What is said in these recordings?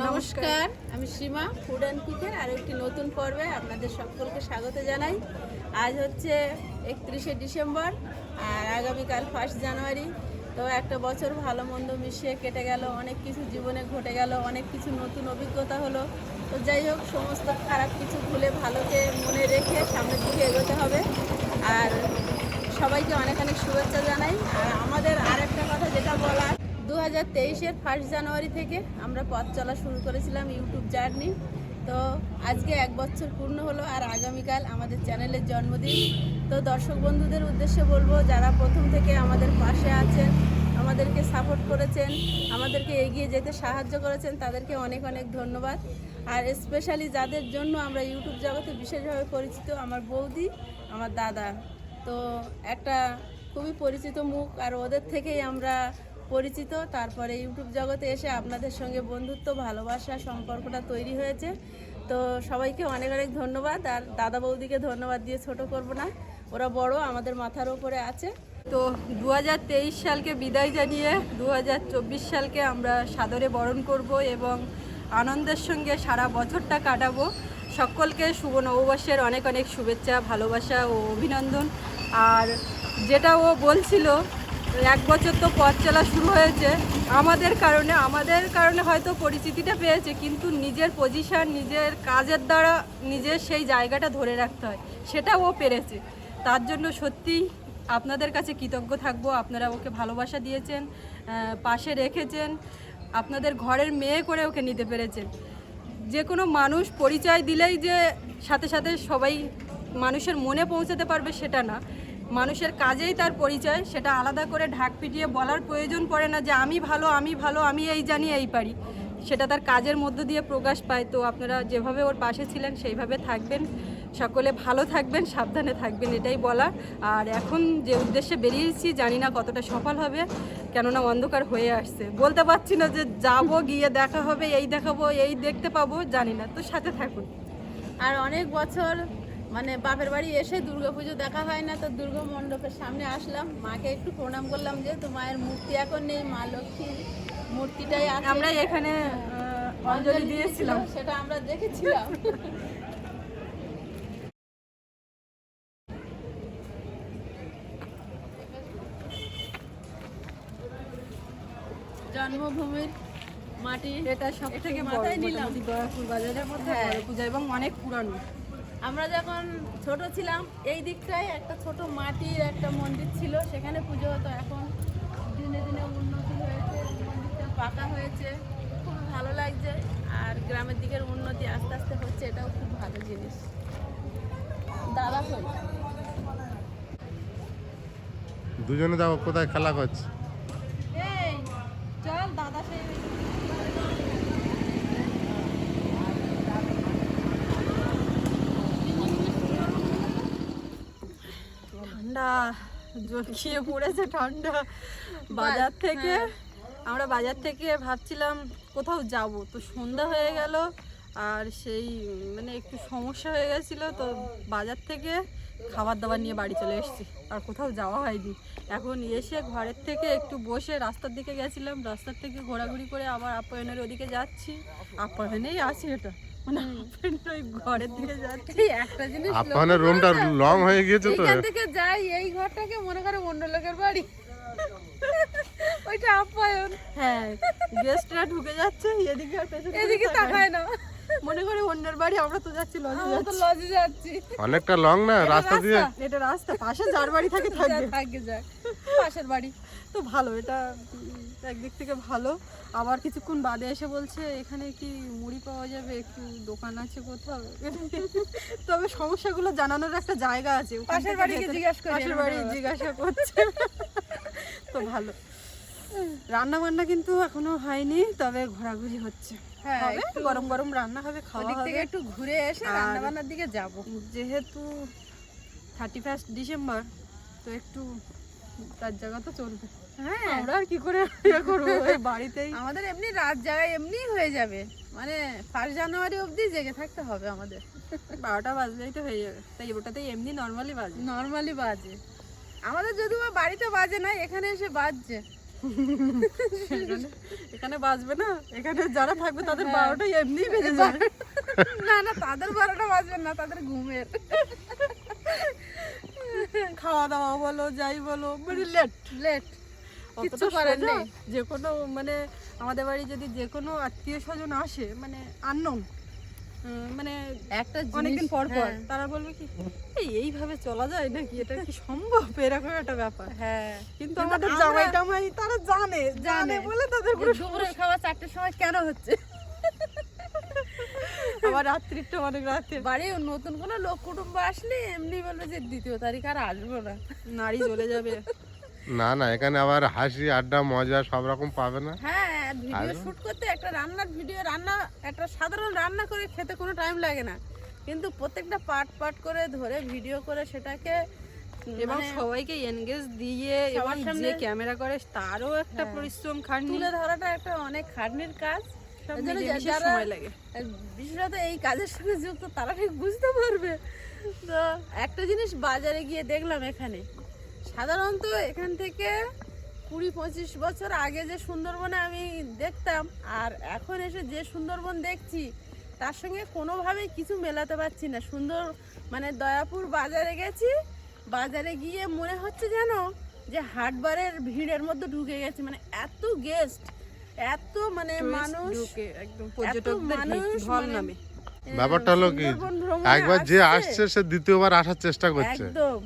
নমস্কার আমি সীমা। Food and কুকের আর একটি নতুন পর্বে আপনাদের সকলকে স্বাগত জানাই। আজ হচ্ছে একত্রিশে ডিসেম্বর আর আগামীকাল ফার্স্ট জানুয়ারি। তো একটা বছর ভালো মন্দ মিশিয়ে কেটে গেল অনেক কিছু জীবনে ঘটে গেল অনেক কিছু নতুন অভিজ্ঞতা হলো। তো যাই হোক সমস্ত খারাপ কিছু ভুলে ভালোকে মনে রেখে সামনের দিকে এগোতে হবে। আর সবাইকে অনেক অনেক শুভেচ্ছা জানাই আর আমাদের আর একটা কথা যেটা বলার দু হাজার তেইশের ফার্স্ট জানুয়ারি থেকে আমরা পথ চলা শুরু করেছিলাম ইউটিউব জার্নি। তো আজকে এক বছর পূর্ণ হলো আর আগামীকাল আমাদের চ্যানেলের জন্মদিন। তো দর্শক বন্ধুদের উদ্দেশ্যে বলব, যারা প্রথম থেকে আমাদের পাশে আছেন, আমাদেরকে সাপোর্ট করেছেন, আমাদেরকে এগিয়ে যেতে সাহায্য করেছেন, তাদেরকে অনেক অনেক ধন্যবাদ। আর স্পেশালি যাদের জন্য আমরা ইউটিউব জগতে বিশেষভাবে পরিচিত, আমার বৌদি, আমার দাদা। তো একটা খুবই পরিচিত মুখ, আর ওদের থেকেই আমরা পরিচিত, তারপরে ইউটিউব জগতে এসে আপনাদের সঙ্গে বন্ধুত্ব, ভালোবাসা, সম্পর্কটা তৈরি হয়েছে। তো সবাইকে অনেক অনেক ধন্যবাদ, আর দাদা বৌদিকে ধন্যবাদ দিয়ে ছোট করব না, ওরা বড়, আমাদের মাথার ওপরে আছে। তো দু হাজার তেইশ সালকে বিদায় জানিয়ে দু হাজার চব্বিশ সালকে আমরা সাদরে বরণ করব এবং আনন্দের সঙ্গে সারা বছরটা কাটাবো। সকলকে শুভ নববর্ষের অনেক অনেক শুভেচ্ছা, ভালোবাসা ও অভিনন্দন। আর যেটা ও বলছিল এক বছর তো পথ চলা শুরু হয়েছে। আমাদের কারণে আমাদের কারণে হয়তো পরিচিতিটা পেয়েছে, কিন্তু নিজের পজিশন নিজের কাজের দ্বারা নিজের সেই জায়গাটা ধরে রাখতে হয়। সেটা ও পেরেছে। তার জন্য সত্যি আপনাদের কাছে কৃতজ্ঞ থাকব। আপনারা ওকে ভালোবাসা দিয়েছেন পাশে রেখেছেন। আপনাদের ঘরের মেয়ে করে ওকে নিতে পেরেছেন। যে কোনো মানুষ পরিচয় দিলেই যে সাথে সাথে সবাই মানুষের মনে পৌঁছাতে পারবে সেটা না। মানুষের কাজেই তার পরিচয়, সেটা আলাদা করে ঢাক পিটিয়ে বলার প্রয়োজন পড়ে না যে আমি ভালো আমি ভালো, আমি এই জানি, এই পারি। সেটা তার কাজের মধ্য দিয়ে প্রকাশ পায়। তো আপনারা যেভাবে ওর পাশে ছিলেন, সেইভাবে থাকবেন। সকলে ভালো থাকবেন, সাবধানে থাকবেন, এটাই বলার। আর এখন যে উদ্দেশ্যে বেরিয়েছি, জানি না কতটা সফল হবে, কেননা অন্ধকার হয়ে আসছে। বলতে পারছি না যে যাব, গিয়ে দেখা হবে, এই দেখাবো, এই দেখতে পাবো, জানি না। তো সাথে থাকুন। আর অনেক বছর মানে বাপের বাড়ি এসে দুর্গাপুজো দেখা হয় না তো দুর্গা মণ্ডপের সামনে আসলাম। মাকে একটু প্রণাম করলাম যে তো মায়ের মূর্তি এখন নেই মা লক্ষ্মীর মূর্তিটাই আমরা এখানে অঞ্জলি দিয়েছিলাম। সেটা আমরা দেখেছিলাম। জন্মভূমির মাটি এটা সব থেকে মাথায় নিলাম। দয়াপুর বাজারের মধ্যে হ্যাঁ। পূজা এবং অনেক পুরানো। আমরা যখন ছোট ছিলাম, এই দিকটায় একটা ছোট মাটির একটা মন্দির ছিল। সেখানে পুজো হতো। এখন দিনে দিনে উন্নতি হয়েছে, মন্দিরটা পাকা হয়েছে। খুব ভালো লাগছে। আর গ্রামের দিকের উন্নতি আস্তে আস্তে হচ্ছে, এটাও খুব ভালো জিনিস। দাদা দুজনে যাব, কোথায় খেলা করছে এই চল দাদা সেই ঠান্ডা খেয়ে পড়েছে ঠান্ডা। বাজার থেকে আমরা বাজার থেকে ভাবছিলাম কোথাও যাব। তো সন্ধ্যা হয়ে গেল আর সেই মানে একটু সমস্যা হয়ে গেছিল তো বাজার থেকে খাবার দাবার নিয়ে বাড়ি চলে এসেছি। আর কোথাও যাওয়া হয়নি। এখন এসে ঘরের থেকে একটু বসে রাস্তার দিকে গেছিলাম। রাস্তার থেকে ঘোরাঘুরি করে আবার আপ্যায়নের ওদিকে যাচ্ছি। আপ্যায়নেই আছি এটা। মানে আপ্যায়নের ওই ঘরের দিকে যাচ্ছি। একটা জিনিস আপনার রুমটা লং হয়ে গিয়েছে তো। এখান থেকে যাই এই ঘরটাকে মনে করে অন্য লোকের বাড়ি। ওইটা আপ্যায়ন। হ্যাঁ গেস্টরা ঢুকে যাচ্ছে এদিকে আর পেছনে এদিকে তাকায় না। মনে করে অন্যের বাড়ি আমরা তো যাচ্ছি লজে যাচ্ছি। লজে যাচ্ছি। অনেকটা লং না? রাস্তা দিয়ে? এটা রাস্তা পাশে যার বাড়ি থাকে থাকে যায় পাশের বাড়ি। তো ভালো এটা একদিক থেকে ভালো। আবার কিছুক্ষণ বাদে এসে বলছে এখানে কি মুড়ি পাওয়া যাবে? একটু দোকান আছে কোথাও? তবে সমস্যাগুলো জানানোর একটা জায়গা আছে। পাশের ভেতরে- জিজ্ঞাস পাশের বাড়ি জিজ্ঞাসা করছে। তো ভালো। রান্না বান্না কিন্তু এখনও হয়নি তবে ঘোরাঘুরি হচ্ছে। হ্যাঁ, গরম গরম রান্না হবে খাওয়া হবে। একটু ঘুরে এসে রান্না বান্নার দিকে যাব। যেহেতু থার্টি ফার্স্ট ডিসেম্বর তো একটু তার জায়গা তো চলবে। হ্যাঁ। আমরা আর কি করে ইয়ে করব? বাড়িতেই। আমাদের এমনি রাত জায়গায় এমনি হয়ে যাবে। মানে ফার্স্ট জানুয়ারি অবধি জেগে থাকতে হবে আমাদের। বারোটা বাজলেই তো হয়ে যাবে। তাই ওটাতেই এমনি নর্মালি বাজে। নর্মালি বাজে। আমাদের যদিও বাড়িতে বাজে না এখানে এসে বাজছে। এখানে বাজবে না। এখানে যারা থাকবে তাদের হ্যাঁ। বারোটাই এমনিই বেজে যাবে। না না তাদের বারোটা বাজবে না তাদের ঘুমের। খাওয়া দাওয়া বলো যাই বলো মানে লেট লেট কিচ্ছু করার নেই। যে কোনো মানে আমাদের বাড়ি যদি যে কোনো আত্মীয় স্বজন আসে মানে আননোন মানে একটা অনেকদিন পর পর হ্যাঁ। তারা বলবে কি এই এইভাবে চলা যায় নাকি? এটা কি সম্ভব? এরকম একটা ব্যাপার। হ্যাঁ। কিন্তু আমাদের জামাই টামাই তারা জানে জানে। বলে তাদের খাওয়া চারটের সময় কেন হচ্ছে? আবার রাত্রিটা অনেক রাতে। বাড়ি নতুন কোনো লোক কুটুম্ব আসলে এমনি বলবে যে দ্বিতীয় তারিখ আর আসব না। নারী চলে যাবে। না না এখানে আবার হাসি আড্ডা মজা সব রকম পাবে না। হ্যাঁ ভিডিও? শুট করতে একটা রান্নার ভিডিও রান্না একটা সাধারণ রান্না করে খেতে কোনো টাইম লাগে না। কিন্তু প্রত্যেকটা পার্ট পার্ট করে ধরে ভিডিও করে সেটাকে এবং মানে সবাইকে এনগেজ দিয়ে এবং সামনে- যে ক্যামেরা করে তারও একটা হ্যাঁ। পরিশ্রম খাটনি। তুলে ধরাটা একটা অনেক খাটনির কাজ। সব মিলেমিশে সময় লাগে। বিশেষত এই কাজের সঙ্গে যুক্ত তারা ঠিক বুঝতে পারবে। তো একটা জিনিস বাজারে গিয়ে দেখলাম এখানে। সাধারণত এখান থেকে কুড়ি পঁচিশ বছর আগে যে সুন্দরবনে আমি দেখতাম আর এখন এসে যে সুন্দরবন দেখছি তার সঙ্গে কোনোভাবেই কিছু মেলাতে পারছি না। সুন্দর মানে দয়াপুর বাজারে গেছি বাজারে গিয়ে মনে হচ্ছে যেন যে হাটবারের ভিড়ের মধ্যে ঢুকে গেছি। মানে এত গেস্ট এত মানে মানুষ ঢুকে একদম পর্যটকদের মানুষ ঢল মানে- নামে। ব্যাপারটা হলো কি একবার যে আসছে। সে দ্বিতীয়বার আসার চেষ্টা করছে। একদম।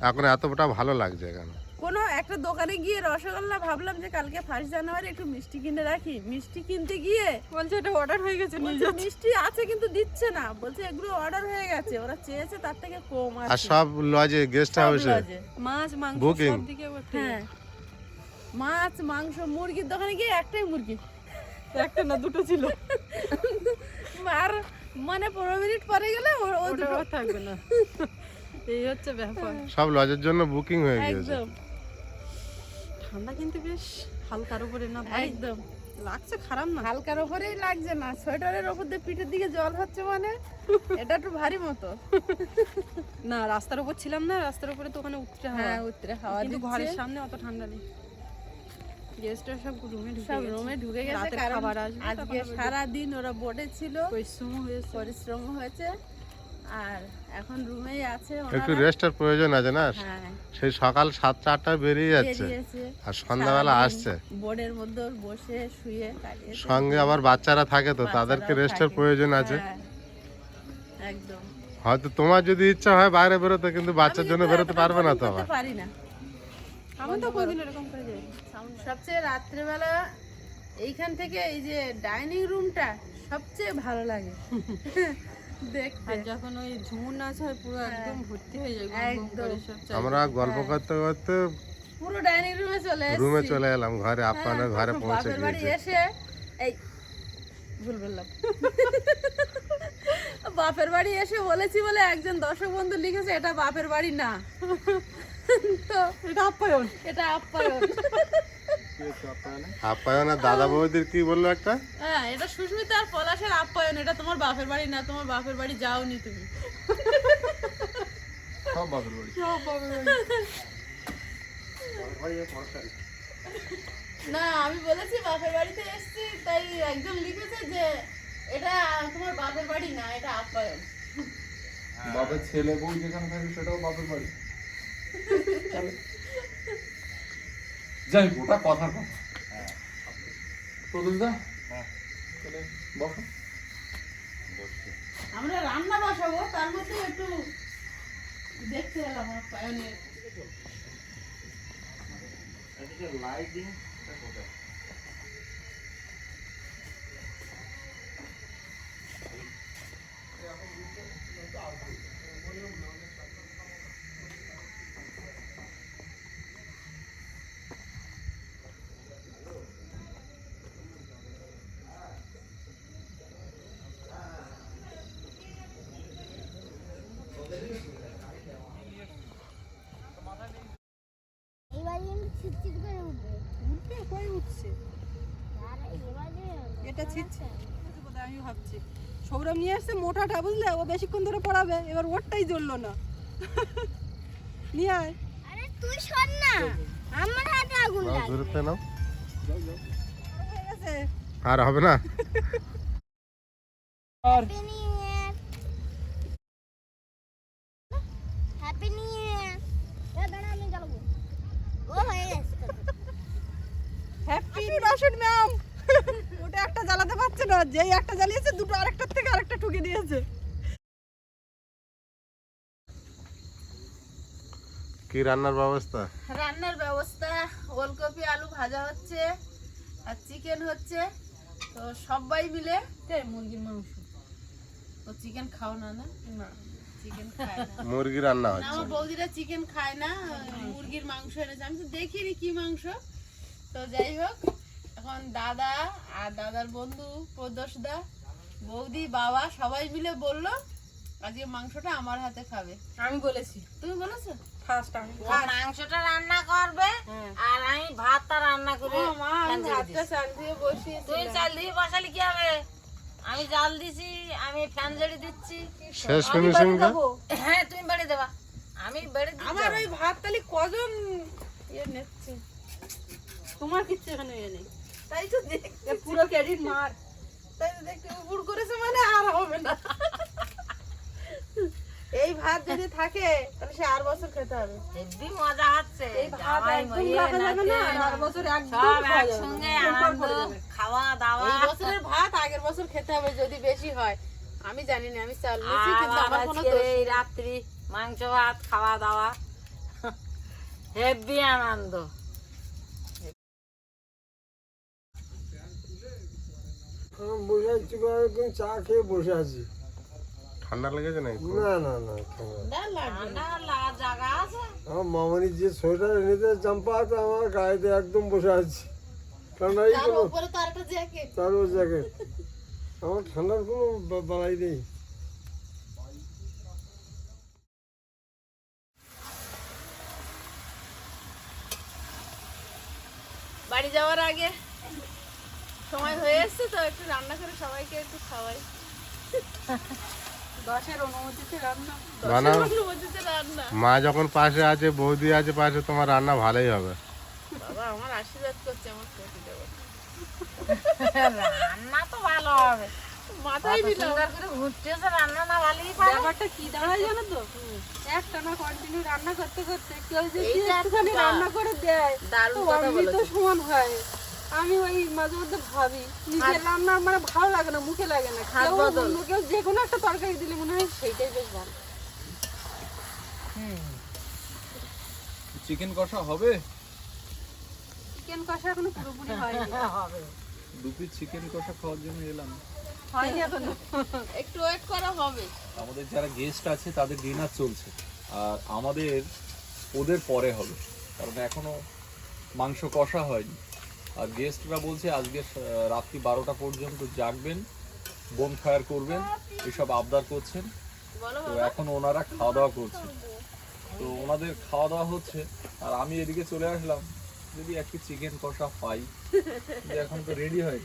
এখন এতটা ভালো লাগছে এখানে। কোনো একটা দোকানে গিয়ে রসগোল্লা ভাবলাম যে কালকে ফার্স্ট জানুয়ারি একটু মিষ্টি কিনে রাখি। মিষ্টি কিনতে গিয়ে বলছে এটা অর্ডার হয়ে গেছে মিষ্টি আছে কিন্তু দিচ্ছে না। বলছে এগুলো অর্ডার হয়ে গেছে ওরা চেয়েছে তার থেকে কম আর সব লজে গেস্ট হাউসে মাছ মাংস সব দিকে হ্যাঁ। মাছ মাংস মুরগির দোকানে গিয়ে একটাই মুরগি। একটা না দুটো ছিল। আর মানে পনেরো মিনিট পরে গেলে ও দুটো থাকবে না। এই হচ্ছে ব্যাপার। সব লজের জন্য বুকিং হয়ে গিয়েছে। একদম। ঠান্ডা কিন্তু বেশ হালকার উপরে না ভাই? একদম। লাগছে খারাপ না? হালকার ওপরেই লাগছে না। সোয়েটারের ওপর দিয়ে পিঠের দিকে জল হচ্ছে মানে এটা একটু ভারী মতো। না রাস্তার উপর ছিলাম না রাস্তার উপরে তো ওখানে হ্যাঁ হয় উত্তরে হাওয়া কিন্তু ঘরের সামনে অত ঠান্ডা নেই। গেস্টরা সব রুমে ঢুকে সব রুমে ঢুকে গেছে খাবার আসবে আজকে সারা দিন ওরা বোর্ডে ছিল পরিশ্রম হয়েছে। পরিশ্রম হয়েছে। আর এখন রুমেই আছে একটু রেস্টের প্রয়োজন আছে না? হ্যাঁ। সেই সকাল সাতটা আটটায় বেরিয়ে যাচ্ছে। আর সন্ধ্যাবেলা আসছে। বোর্ডের মধ্যে বসে শুয়ে সঙ্গে আবার বাচ্চারা থাকে তো তাদেরকে রেস্টের প্রয়োজন আছে। হ্যাঁ, একদম। হয়তো তোমার যদি ইচ্ছা হয় বাইরে বেরোতে কিন্তু বাচ্চার জন্য বেরোতে পারবে না তো আবার। পারি না। আমি তো কোনদিন এরকম করে যাই সবচেয়ে রাত্রেবেলা এইখান থেকে এই যে ডাইনিং রুমটা সবচেয়ে ভালো লাগে। দেখতে। যখন ওই ঝুমুর নাচ হয় পুরো একদম ভর্তি হয়ে যায় একদম। আমরা গল্প করতে করতে পুরো ডাইনিং রুমে চলে রুমে চলে এলাম ঘরে আপনার ঘরে পৌঁছে বাপের বাড়ি এসে এই ভুল বললাম। বাপের বাড়ি এসে বলেছি বলে একজন দর্শক বন্ধু লিখেছে এটা বাপের বাড়ি না। তো এটা আপ্যায়ন। এটা আপ্যায়ন। আপ্যায়ন? আর দাদা বৌদির কি বলল একটা? হ্যাঁ এটা সুস্মিতা আর পলাশের আপ্যায়ন এটা তোমার বাপের বাড়ি না তোমার বাপের বাড়ি যাওনি তুমি। সব বাপের বাড়ি। না আমি বলেছি বাপের বাড়িতে এসেছি তাই একজন লিখেছে যে এটা তোমার বাপের বাড়ি না এটা আপ্যায়ন। বাপের ছেলে বউ যেখানে থাকে সেটাও বাপের বাড়ি। যাই হোক, ওটা কথার কথা। প্রদুষ দা তাহলে বসো। আমরা রান্না বসাবো তার মধ্যে একটু দেখতে এলাম এবার কিন্তু ছিটছিট করে উঠবে উঠবে কই উঠছে এটা ছিটছে আমি ভাবছি। সৌরভ নিয়ে আসছে মোটাটা বুঝলে? ও বেশিক্ষণ ধরে পড়াবে এবার ওরটাই জ্বললো না। নিয়ে আয়। আরে তুই সর না আমার হাতে আগুন নাও দূরত্বে নাও। আর হবে না। হ্যাপি যেই একটা জ্বালিয়েছে দুটো আরেকটার থেকে আরেকটা ঠুকে দিয়েছে। কি রান্নার ব্যবস্থা? রান্নার ব্যবস্থা ওলকপি আলু ভাজা হচ্ছে আর চিকেন হচ্ছে। তো সবাই মিলে মুরগির মাংস? তো চিকেন খাও না না? না। চিকেন না। মুরগি রান্না হচ্ছে। আমার বৌদিরা চিকেন খায় না মুরগির মাংস এনেছে। আমি তো দেখিনি কি মাংস। তো যাই হোক এখন দাদা আর দাদার বন্ধু প্রদোষদা বৌদি বাবা সবাই মিলে বলল আজকে মাংসটা আমার হাতে খাবে। আমি বলেছি। তুমি বলেছ? ফার্স্ট আমি মাংসটা রান্না করবে হ্যাঁ। আর আমি ভাতটা রান্না করে ভাতটা চাল দিয়ে বসিয়েছি তুই চাল দিয়ে বসালি কি হবে? আমি জাল দিছি আমি ফ্যান ঝেড়ে দিচ্ছি। শেষ ফিনিশিং হ্যাঁ তুমি বেড়ে দেবা। আমি বেড়ে দিই আমার ওই ভাত তালি কজন ইয়ে নিচ্ছে? তোমার কিচ্ছু এখানে ইয়ে নেই। তাই তো দেখতে পুরো ক্রেডিট মার। তাই তো দেখতে উপর করেছে মানে আর হবে না। এই ভাত যদি থাকে তাহলে সে আর বছর খেতে হবে। মজা হচ্ছে। এই ভাত একদম রাখা যাবে না আর বছর একদম সব খাওয়া একসঙ্গে আনন্দ খাওয়া দাওয়া এই বছরের ভাত আগের বছর খেতে হবে যদি বেশি হয়। আমি জানি না আমি চাল নিয়েছি কিন্তু আমার কোনো দোষ এই রাত্রি মাংস ভাত খাওয়া দাওয়া হেব্বি আনন্দ। বসে আছি কয়েকদিন চা খেয়ে বসে আছি। ঠান্ডা লেগেছে নাকি? না না না না। আমার মামানির যে সোয়েটার এনেছে জাম্পা আছে আমার গায়েতে একদম বসে আছি। ঠান্ডাই কোনো উপরে জ্যাকেট তার জ্যাকেট আমার ঠান্ডার কোনো বা- বাড়াই নেই। বাড়ি যাওয়ার আগে সময় হয়ে এসছে তো একটু রান্না করে সবাইকে একটু খাওয়াই। দশের অনুমতিতে রান্না। বানাও বলছে রান্না। মা যখন পাশে আছে বৌদি আছে পাশে তোমার রান্না ভালোই হবে। বাবা আমার আশীর্বাদ করছে আমার রান্না তো ভালো হবে। মাথায় কত সুন্দর করে ঘুরতেছে রান্না না ভালোই পারে ব্যাপারটা কি দাঁড়ায় জানো তো? একটা না কন্টিনিউ রান্না করতে করতে কেউ যদি একটুখানি রান্না করে দেয় দারুণ কথা। সমান হয়। আমি ওই মাঝে মধ্যে ভাবি নিজের রান্না মানে ভালো লাগে না মুখে লাগে না কেউ অন্য কেউ যে কোনো একটা তরকারি দিলে মনে হয় সেইটাই বেশ ভালো। চিকেন কষা হবে? চিকেন কষা এখনও পুরোপুরি হয়নি। হবে। দু পিস চিকেন কষা খাওয়ার জন্য এলাম। হয়নি এখনও। একটু ওয়েট করা হবে। আমাদের যারা গেস্ট আছে তাদের ডিনার চলছে। আর আমাদের ওদের পরে হবে। কারণ এখনও মাংস কষা হয়নি। আর গেস্টরা বলছে আজকে রাত্রি বারোটা পর্যন্ত জাগবেন বোম ফায়ার করবেন এসব আবদার করছেন। তো এখন ওনারা খাওয়া দাওয়া করছে। তো ওনাদের খাওয়া দাওয়া হচ্ছে আর আমি এদিকে চলে আসলাম। যদি একটু চিকেন কষা পাই এখন তো রেডি হয়।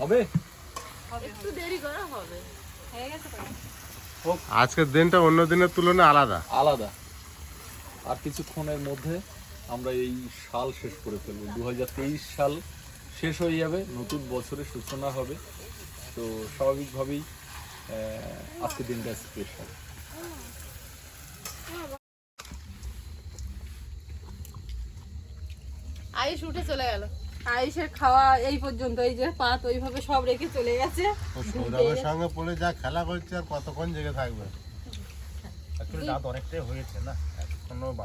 হবে? একটু দেরি করা হবে। হয়ে গেছে আজকের দিনটা অন্য দিনের তুলনায় আলাদা। আলাদা। আর কিছুক্ষণের মধ্যে আমরা এই সাল শেষ করে ফেলব। দু সাল শেষ হয়ে যাবে নতুন বছরের সূচনা হবে। তো স্বাভাবিকভাবেই আজকের দিনটা স্পেশাল আইস উঠে চলে গেল। আয়ুষের খাওয়া এই পর্যন্ত এই যে পাত ওইভাবে সব রেখে চলে গেছে। সৌরভের সঙ্গে পড়ে যা খেলা করছে আর কতক্ষণ জেগে থাকবে?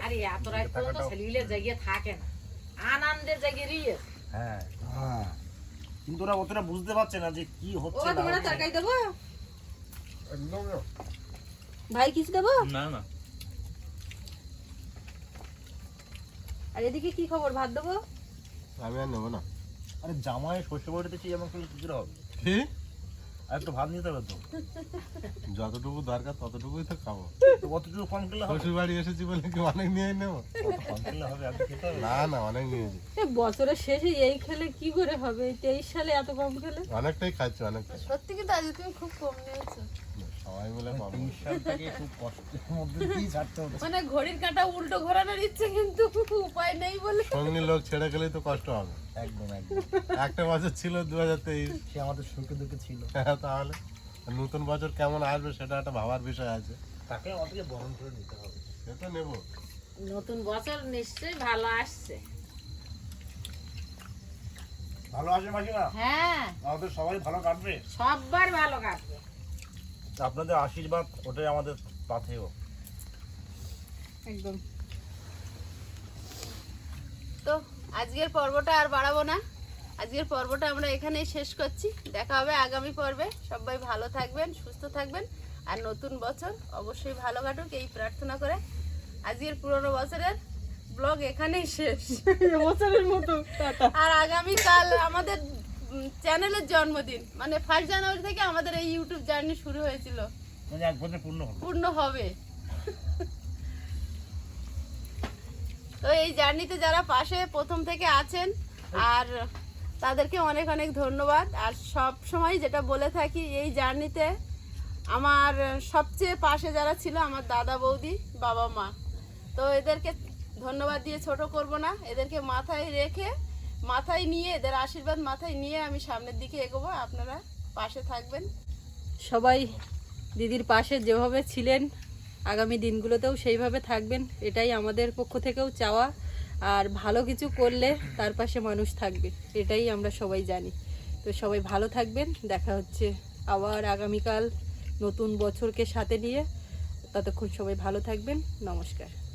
আরে এত রাত পর্যন্ত ছেলেগুলো জেগে থাকে না। আনন্দে জেগে রিয়ে হ্যাঁ। কিন্তু ওরা অতটা বুঝতে পারছে না যে কি হচ্ছে না তোমরা তরকারি দেবো? একদম ভাই কিছু দেবো? না না। আর এদিকে কি খবর? ভাত দেবো? আমি আর নেব না। আরে জামাই শ্বশুর বাড়িতে চেয়ে এমন কিছুটা হবে? কি? আর একটু ভাত নিতে হবে তো। যতটুকু দরকার ততটুকুই তো খাব। তো অতটুকু কম খেলে শ্বশুর বাড়ি এসেছি বলে কি অনেক নিয়ে নেব? কম খেলে হবে আর খেতে হবে? না না অনেক নিয়েছি এ বছরের শেষে এই খেলে কি করে হবে? তেইশ সালে এত কম খেলে? অনেকটাই খাচ্ছি অনেকটা সত্যি কিন্তু আজ তুমি খুব কম নিয়েছো। সবাই খুব কষ্টের মধ্যে ছাড়তে হতো মানে ঘড়ির কাঁটা উল্টো ঘোরানোর ইচ্ছে কিন্তু উপায় নেই বলে। সঙ্গী লোক ছেড়ে গেলেই তো কষ্ট হবে। একদম একদম। একটা বছর ছিল দু হাজার তেইশ। সে আমাদের সুখে দুঃখে ছিল। তাহলে নতুন বছর কেমন আসবে সেটা একটা ভাবার বিষয় আছে। তাকে আমাদেরকে বরণ করে নিতে হবে। সেটা নেব। নতুন বছর নিশ্চয়ই ভালো আসছে। ভালো আছে মাসিমা? হ্যাঁ। আমাদের সবাই ভালো কাটবে? সবার ভালো কাটবে। আপনাদের আশীর্বাদ ওটাই আমাদের পাথেও একদম। তো আজকের পর্বটা আর বাড়াবো না। আজকের পর্বটা আমরা এখানেই শেষ করছি। দেখা হবে আগামী পর্বে। সবাই ভালো থাকবেন সুস্থ থাকবেন। আর নতুন বছর অবশ্যই ভালো কাটুক এই প্রার্থনা করে। আজকের পুরনো বছরের ব্লগ এখানেই শেষ। বছরের মতো আর আগামী কাল আমাদের চ্যানেলের জন্মদিন। মানে ফার্স্ট জানুয়ারি থেকে আমাদের এই ইউটিউব জার্নি শুরু হয়েছিল। মানে এক বছর পূর্ণ হলো। পূর্ণ হবে। তো এই জার্নিতে যারা পাশে প্রথম থেকে আছেন আর তাদেরকে অনেক অনেক ধন্যবাদ। আর সব সময় যেটা বলে থাকি এই জার্নিতে আমার সবচেয়ে পাশে যারা ছিল আমার দাদা বৌদি বাবা মা। তো এদেরকে ধন্যবাদ দিয়ে ছোট করব না। এদেরকে মাথায় রেখে মাথায় নিয়ে, এদের আশীর্বাদ মাথায় নিয়ে আমি সামনের দিকে এগোবো, আপনারা পাশে থাকবেন। সবাই দিদির পাশে যেভাবে ছিলেন, আগামী দিনগুলোতেও সেইভাবে থাকবেন, এটাই আমাদের পক্ষ থেকেও চাওয়া। আর ভালো কিছু করলে তার পাশে মানুষ থাকবে, এটাই আমরা সবাই জানি। তো সবাই ভালো থাকবেন, দেখা হচ্ছে আবার আগামীকাল নতুন বছরকে সাথে নিয়ে। ততক্ষণ সবাই ভালো থাকবেন, নমস্কার।